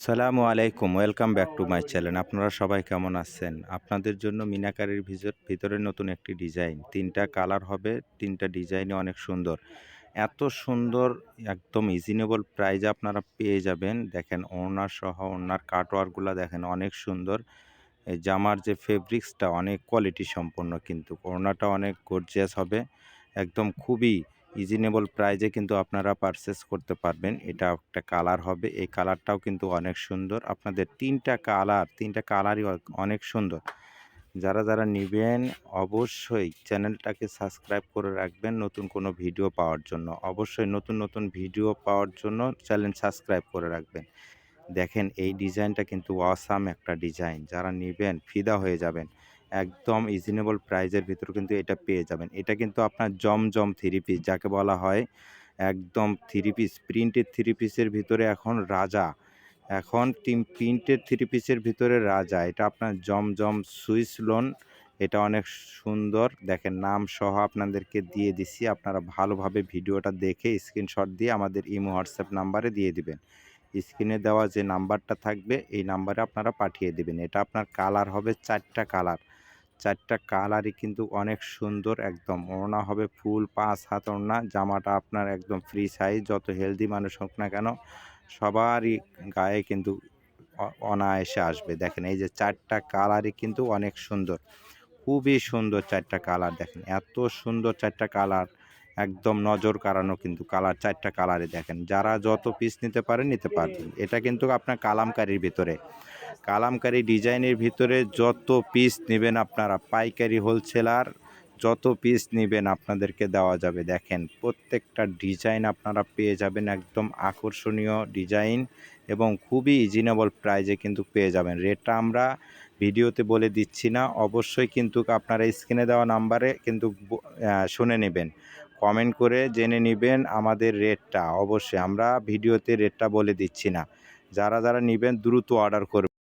সালামু আলাইকুম, welcome back to my channel. আপনারা সবাই কেমন আছেন? আপনাদের জন্য মিনাকারির ভিতর ভিতরে নতুন একটি ডিজাইন। তিনটা কালার হবে, তিনটা ডিজাইনই অনেক সুন্দর। এত সুন্দর, একদম ইজিনেবল প্রাইজে আপনারা পেয়ে যাবেন। দেখেন, ওনার সহ ওনার কাটওয়ারগুলো দেখেন অনেক সুন্দর। জামার যে ফেব্রিক্সটা অনেক কোয়ালিটি সম্পন্ন কিন্তু। ওড়নাটা অনেক গর্জিয়াস হবে। একদম খুবই ইজিনেবল প্রাইজে কিন্তু আপনারা পারচেস করতে পারবেন। এটা একটা কালার হবে। এই কালারটাও কিন্তু অনেক সুন্দর। আপনাদের তিনটা কালার তিনটা কালারই অনেক সুন্দর। যারা যারা নেবেন, অবশ্যই চ্যানেলটাকে সাবস্ক্রাইব করে রাখবেন নতুন কোনো ভিডিও পাওয়ার জন্য। অবশ্যই নতুন নতুন ভিডিও পাওয়ার জন্য চ্যানেল সাবস্ক্রাইব করে রাখবেন। দেখেন, এই ডিজাইনটা কিন্তু অসাম একটা ডিজাইন যারা নেবেন, ফিদা হয়ে যাবেন। একদম রিজনেবল প্রাইজের ভিতর কিন্তু এটা পেয়ে যাবেন। এটা কিন্তু আপনার জমজম থ্রি পিস যাকে বলা হয় একদম থ্রি পিস প্রিন্টেড থ্রি পিসের ভিতরে এখন রাজা। এখন টিম প্রিন্টেড থ্রি পিসের ভিতরে রাজা। এটা আপনার জমজম সুইস লোন এটা অনেক সুন্দর। দেখেন নাম সহ আপনাদেরকে দিয়ে দিছি। আপনারা ভালোভাবে ভিডিওটা দেখে স্ক্রিনশট দিয়ে আমাদের ইমো, হোয়াটসঅ্যাপ নাম্বারে দিয়ে দিবেন। স্ক্রিনে দেওয়া যে নাম্বারটা থাকবে, এই নাম্বারে আপনারা পাঠিয়ে দেবেন। এটা আপনার কালার হবে চারটা কালার চারটা কালারই কিন্তু অনেক সুন্দর একদম। ওড়না হবে ফুল, পাঁচ হাত ওড়না, জামাটা আপনার একদম ফ্রি সাইজ যত হেলদি মানুষ হোক না কেন, সবারই গায়ে কিন্তু অনায়াসে আসবে। দেখেন, এই যে চারটা কালারই কিন্তু অনেক সুন্দর। খুবই সুন্দর চারটা কালার দেখেন, এত সুন্দর চারটা কালার, একদম নজর কাড়ানো কিন্তু কালার, চারটা কালারে দেখেন। যারা যত পিস নিতে পারেন নিতে পারবেন। এটা কিন্তু আপনার কালামকারির ভিতরে। কালামকারি ডিজাইনের ভিতরে যত পিস নেবেন আপনারা, পাইকারি হোলসেলার যত পিস নেবেন আপনাদেরকে দেওয়া যাবে। দেখেন, প্রত্যেকটা ডিজাইন আপনারা পেয়ে যাবেন, একদম আকর্ষণীয় ডিজাইন এবং খুবই রিজনেবল প্রাইজে কিন্তু পেয়ে যাবেন। রেটটা আমরা ভিডিওতে বলে দিচ্ছি না, অবশ্যই কিন্তু আপনারা স্ক্রিনে দেওয়া নাম্বারে কিন্তু শুনে নেবেন। কমেন্ট করে জেনে নেবেন আমাদের রেটটা অবশ্যই আমরা ভিডিওতে রেটটা বলে দিচ্ছি না। যারা যারা নেবেন দ্রুত অর্ডার করবেন।